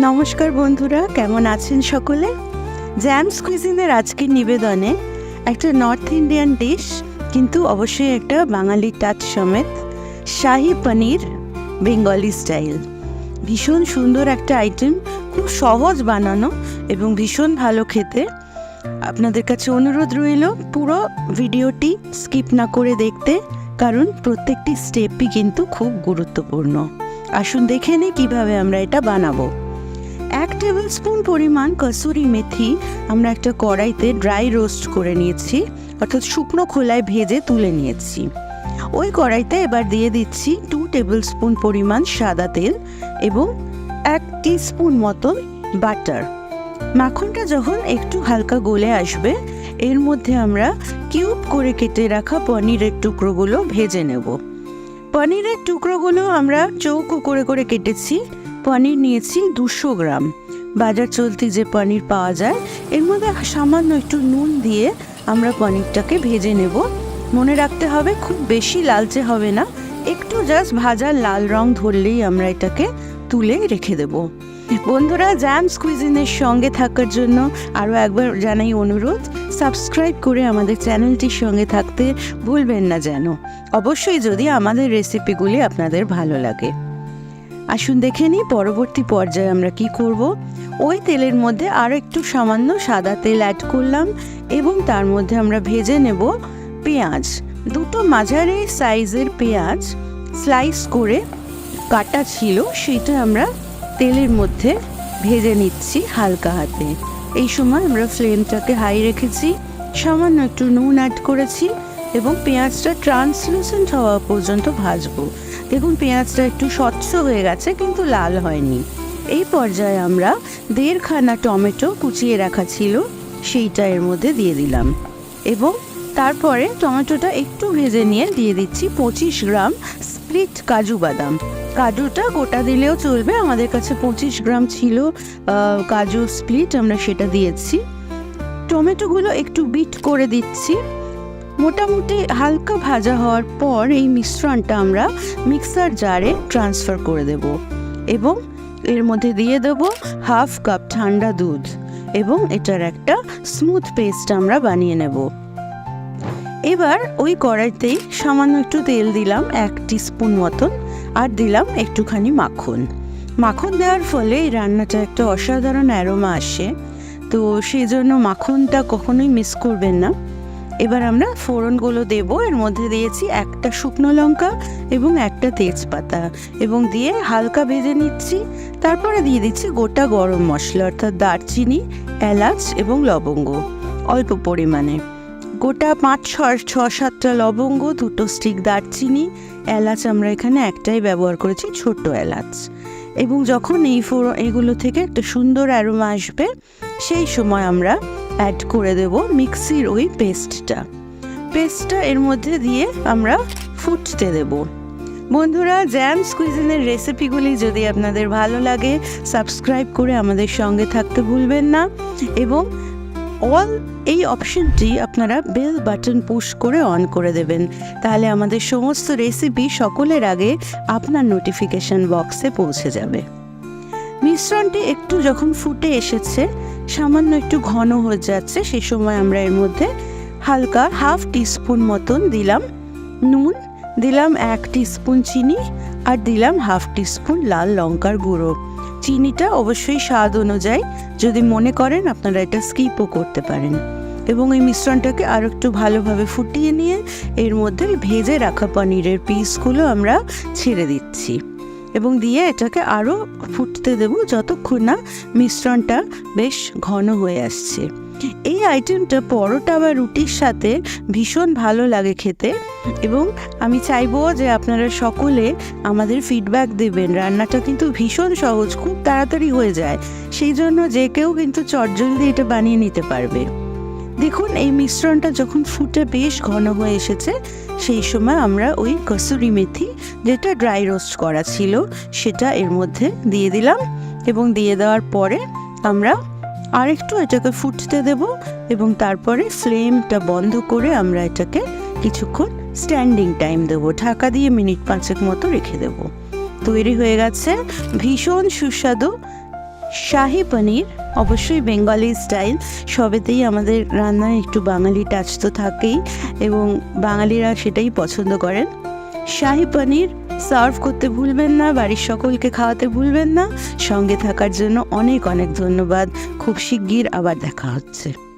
নমস্কার বন্ধুরা, কেমন আছেন সকলে? জ্যামস কুইজিনের আজকের নিবেদনে একটা নর্থ ইন্ডিয়ান ডিশ কিন্তু অবশ্যই একটা বাঙালি টাচ সমেত শাহি পনির বেঙ্গলি স্টাইল ভীষণ সুন্দর একটা আইটেম খুব সহজ বানানো এবং ভীষণ ভালো খেতে। আপনাদের কাছে অনুরোধ রইল, পুরো ভিডিওটি স্কিপ না করে দেখতে, কারণ প্রত্যেকটি স্টেপই কিন্তু খুব গুরুত্বপূর্ণ। আসুন দেখে নিই কীভাবে আমরা এটা বানাবো। এক টেবিল স্পুন পরিমাণ কসুরি মেথি আমরা একটা কড়াইতে ড্রাই রোস্ট করে নিয়েছি, অর্থাৎ শুকনো খোলায় ভেজে তুলে নিয়েছি। ওই কড়াইতে এবার দিয়ে দিচ্ছি টু টেবিল স্পুন পরিমাণ সাদা তেল এবং এক স্পুন মতন বাটার মাখনটা যখন একটু হালকা গলে আসবে, এর মধ্যে আমরা কিউব করে কেটে রাখা পনিরের টুকরোগুলো ভেজে নেব। পনিরের টুকরোগুলো আমরা চৌকো করে করে কেটেছি। পনির নিয়েছি দুশো গ্রাম। বাজার চলতি যে পনির পাওয়া যায়, এর মধ্যে সামান্য একটু নুন দিয়ে আমরা পনিরটাকে ভেজে নেব। মনে রাখতে হবে খুব বেশি লালচে হবে না, একটু জাস্ট ভাজার লাল রং ধরলেই আমরা এটাকে তুলে রেখে দেব। বন্ধুরা জ্যামস কুইজিনের সঙ্গে থাকার জন্য আরও একবার জানাই অনুরোধ সাবস্ক্রাইব করে আমাদের চ্যানেলটির সঙ্গে থাকতে ভুলবেন না যেন। অবশ্যই যদি আমাদের রেসিপিগুলি আপনাদের ভালো লাগে। আসুন দেখে নিই পরবর্তী পর্যায়ে আমরা কি করব। ওই তেলের মধ্যে আরও একটু সামান্য সাদা তেল অ্যাড করলাম এবং তার মধ্যে আমরা ভেজে নেব পেঁয়াজ। দুটো মাঝারি সাইজের পেঁয়াজ স্লাইস করে কাটা ছিল, সেটা আমরা তেলের মধ্যে ভেজে নিচ্ছি হালকা হাতে। এই সময় আমরা ফ্লেমটাকে হাই রেখেছি, সামান্য একটু নুন অ্যাড করেছি। এবং পেঁয়াজটা ট্রান্সলুসেন্ট হওয়া পর্যন্ত ভাজবো। দেখুন, পেঁয়াজটা একটু স্বচ্ছ হয়ে গেছে, কিন্তু লাল হয়নি। এই পর্যায়ে আমরা দেড়খানা টমেটো কুচিয়ে রাখা ছিল, সেইটা এর মধ্যে দিয়ে দিলাম। এবং তারপরে টমেটোটা একটু ভেজে নিয়ে দিয়ে দিচ্ছি পঁচিশ গ্রাম স্প্লিট কাজু বাদাম। কাজুটা গোটা দিলেও চলবে, আমাদের কাছে পঁচিশ গ্রাম ছিল কাজু স্প্লিট, আমরা সেটা দিয়েছি। টমেটোগুলো একটু বিট করে দিচ্ছি। মোটামুটি হালকা ভাজা হওয়ার পর এই মিশ্রণটা আমরা মিক্সার জারে ট্রান্সফার করে দেব এবং এর মধ্যে দিয়ে দেব হাফ কাপ ঠান্ডা দুধ এবং এটার একটা স্মুথ পেস্ট আমরা বানিয়ে নেব। এবার ওই কড়াইতেই সামান্য একটু তেল দিলাম এক স্পুন মতন আর দিলাম একটুখানি মাখন। মাখন দেওয়ার ফলে এই রান্নাটা একটা অসাধারণ অ্যারোমা আসে। তো সেই জন্য মাখনটা কখনোই মিস করবেন না। এবার আমরা ফোড়নগুলো দেব। এর মধ্যে দিয়েছি একটা শুকনো লঙ্কা এবং একটা তেজপাতা এবং দিয়ে হালকা ভেজে নিচ্ছি। তারপরে দিয়ে দিচ্ছি গোটা গরম মশলা, অর্থাৎ দারচিনি, এলাচ এবং লবঙ্গ, অল্প পরিমাণে। গোটা পাঁচ ছ ছ সাতটা লবঙ্গ, দুটো স্টিক দারচিনি, এলাচ আমরা এখানে একটাই ব্যবহার করেছি ছোট্ট এলাচ। এবং যখন এই ফোড় এগুলো থেকে একটা সুন্দর অ্যারোমা আসবে, সেই সময় আমরা অ্যাড করে দেব মিক্সির ওই পেস্টটা পেস্টটা এর মধ্যে দিয়ে আমরা ফুটতে দেব। বন্ধুরা জ্যামস কুইজিনের রেসিপিগুলি যদি আপনাদের ভালো লাগে সাবস্ক্রাইব করে আমাদের সঙ্গে থাকতে ভুলবেন না এবং অল এই অপশনটি আপনারা বেল বাটন পুশ করে অন করে দেবেন। তাহলে আমাদের সমস্ত রেসিপি সকলের আগে আপনার নোটিফিকেশন বক্সে পৌঁছে যাবে। মিশ্রণটি একটু যখন ফুটে এসেছে, সামান্য একটু ঘন হয়ে যাচ্ছে সেই সময় আমরা এর মধ্যে হালকা হাফ টিস্পুন মতন দিলাম নুন, দিলাম এক টিস্পুন চিনি আর দিলাম হাফ টিস্পুন লাল লঙ্কার গুঁড়ো। চিনিটা অবশ্যই স্বাদ অনুযায়ী, যদি মনে করেন আপনারা এটা স্কিপও করতে পারেন। এবং এই মিশ্রণটাকে আরও একটু ভালোভাবে ফুটিয়ে নিয়ে এর মধ্যে ভেজে রাখা পনিরের পিসগুলো আমরা ছেড়ে দিচ্ছি। এবং দিয়ে এটাকে আরও ফুটতে দেব যতক্ষণ না মিশ্রণটা বেশ ঘন হয়ে আসছে। এই আইটেমটা পরোটা বা রুটির সাথে ভীষণ ভালো লাগে খেতে এবং আমি চাইব যে আপনারা সকলে আমাদের ফিডব্যাক দেবেন। রান্নাটা কিন্তু ভীষণ সহজ, খুব তাড়াতাড়ি হয়ে যায়। সেই জন্য যে কেউ কিন্তু চটজলদি এটা বানিয়ে নিতে পারবে। দেখুন, এই মিশ্রণটা যখন ফুটে বেশ ঘন হয়ে এসেছে, সেই সময় আমরা ওই কসুরি মেথি যেটা ড্রাই রোস্ট করা ছিল, সেটা এর মধ্যে দিয়ে দিলাম এবং দিয়ে দেওয়ার পরে আমরা আরেকটু এটাকে ফুটতে দেব এবং তারপরে ফ্লেমটা বন্ধ করে আমরা এটাকে কিছুক্ষণ স্ট্যান্ডিং টাইম দেবো। ঢাকা দিয়ে মিনিট পাঁচেক মতো রেখে দেব। তৈরি হয়ে গেছে ভীষণ সুস্বাদু শাহি পনির, অবশ্যই বেঙ্গলি স্টাইল। সবেতেই আমাদের রান্নায় একটু বাঙালি টাচ তো থাকেই এবং বাঙালিরা সেটাই পছন্দ করেন। শাহি পনির সার্ভ করতে ভুলবেন না, বাড়ির সকলকে খাওয়াতে ভুলবেন না। সঙ্গে থাকার জন্য অনেক অনেক ধন্যবাদ। খুব শিগগির আবার দেখা হচ্ছে।